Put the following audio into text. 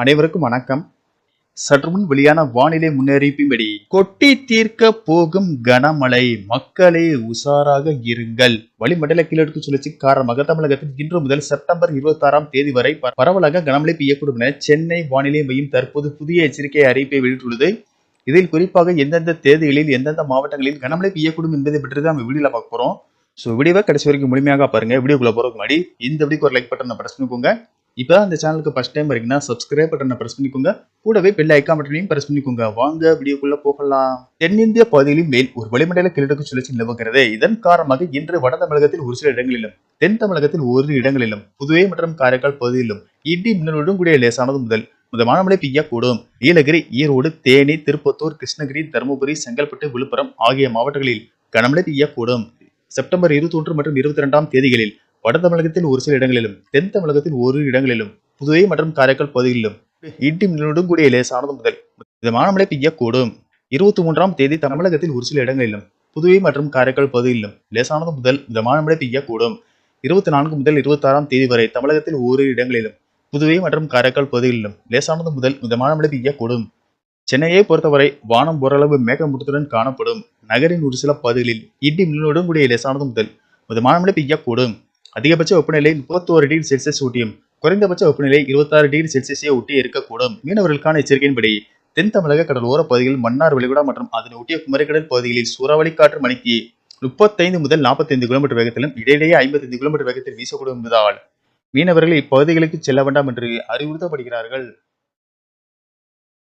அனைவருக்கும் வணக்கம். சற்று முன் வெளியான வானிலை முன்னறிவிப்பின்படி கொட்டி தீர்க்க போகும் கனமழை மக்களே உஷாராக இருங்கள். வளிமண்டல கீழடுக்கு சுழற்சி காரணமாக தமிழகத்தில் இன்று முதல் செப்டம்பர் இருபத்தி ஆறாம் தேதி வரை பரவலாக கனமழை பெய்யக்கூடும் என சென்னை வானிலை மையம் தற்போது புதிய எச்சரிக்கை அறிவிப்பை வெளியிட்டுள்ளது. இதில் குறிப்பாக எந்தெந்த தேதிகளில் எந்தெந்த மாவட்டங்களில் கனமழை பெய்யக்கூடும் என்பதை பற்றி தான் நம்ம வீடியோல பார்க்க போறோம். ஸோ வீடியோவை கடைசி வரைக்கும் முழுமையாக பாருங்க. வீடியோக்குள்ள போறதுக்கு முன்னாடி இந்த வீடியோக்கு ஒரு லைக் பட்டனை பிரஸ் இப்போ அந்த சேனலுக்கு ஃபஸ்ட் டைம் வரீங்கன்னா சப்ஸ்கிரைப் பட்டனை ப்ரெஸ் பண்ணிக்கோங்க. கூடவே பெல் ஐக்கா பட்டனையும் ப்ரெஸ் பண்ணிக்கோங்க. வாங்க வீடியோக்குள்ள போகலாம். தென்னிந்திய பகுதிகளில் மேல் ஒரு வளிமண்டல கிழக்கு சுழற்சி நிலவுகிறது. இதன் காரணமாக இன்று வட தமிழகத்தில் ஒரு சில இடங்களிலும் தென் தமிழகத்தில் ஒரு இடங்களிலும் புதுவை மற்றும் காரைக்கால் பகுதியிலும் இடி மின்னலுடன் கூடிய லேசானது முதல் மிதமான மழை பெய்யக்கூடும். நீலகிரி ஈரோடு தேனி திருப்பத்தூர் கிருஷ்ணகிரி தருமபுரி செங்கல்பட்டு விழுப்புரம் ஆகிய மாவட்டங்களில் கனமழை பெய்யக்கூடும். செப்டம்பர் இருபத்தி ஒன்று மற்றும் இருபத்தி ரெண்டாம் தேதிகளில் வட தமிழகத்தில் ஒரு சில இடங்களிலும் தென் தமிழகத்தில் ஒரு இடங்களிலும் புதுவை மற்றும் காரைக்கால் பகுதிகளிலும் இடி மின்னலுடன் கூடிய லேசானது முதல் மிதமான மழை பெய்யக்கூடும். இருபத்தி மூன்றாம் தேதி தமிழகத்தில் ஒரு சில இடங்களிலும் புதுவை மற்றும் காரைக்கால் பகுதிகளிலும் லேசானது முதல் மிதமான மழை பெய்யக்கூடும். இருபத்தி நான்கு முதல் இருபத்தி ஆறாம் தேதி வரை தமிழகத்தில் ஓரிரு இடங்களிலும் புதுவை மற்றும் காரைக்கால் பகுதிகளிலும் லேசானது முதல் மிதமான மழை பெய்யக்கூடும். சென்னையை பொறுத்தவரை வானம் ஓரளவு மேகமூட்டத்துடன் காணப்படும். நகரின் ஒரு சில பகுதிகளில் இடி மின்னலுடன் கூடிய லேசானது முதல் மிதமான மழை பெய்யக்கூடும். அதிகபட்ச வெப்பநிலை முப்பத்தோரு டிகிரி செல்சியஸ் ஊட்டியும் குறைந்தபட்ச வெப்பநிலை இருபத்தாறு டிகிரி செல்சியஸே ஒட்டி இருக்கக்கூடும். மீனவர்களுக்கான எச்சரிக்கையின்படி தென் தமிழக கடலோர பகுதிகளில் மன்னார் விளைகுடா மற்றும் அதனை ஒட்டிய குமரிக்கடல் பகுதிகளில் சூறாவளி காற்று மணிக்கு முப்பத்தைந்து முதல் நாற்பத்தைந்து கிலோமீட்டர் வேகத்திலும் இடையிடையே ஐம்பத்தைந்து கிலோமீட்டர் வேகத்தில் வீசக்கூடும் என்பதால் மீனவர்கள் இப்பகுதிகளுக்கு செல்ல வேண்டாம் என்று அறிவுறுத்தப்படுகிறார்கள்.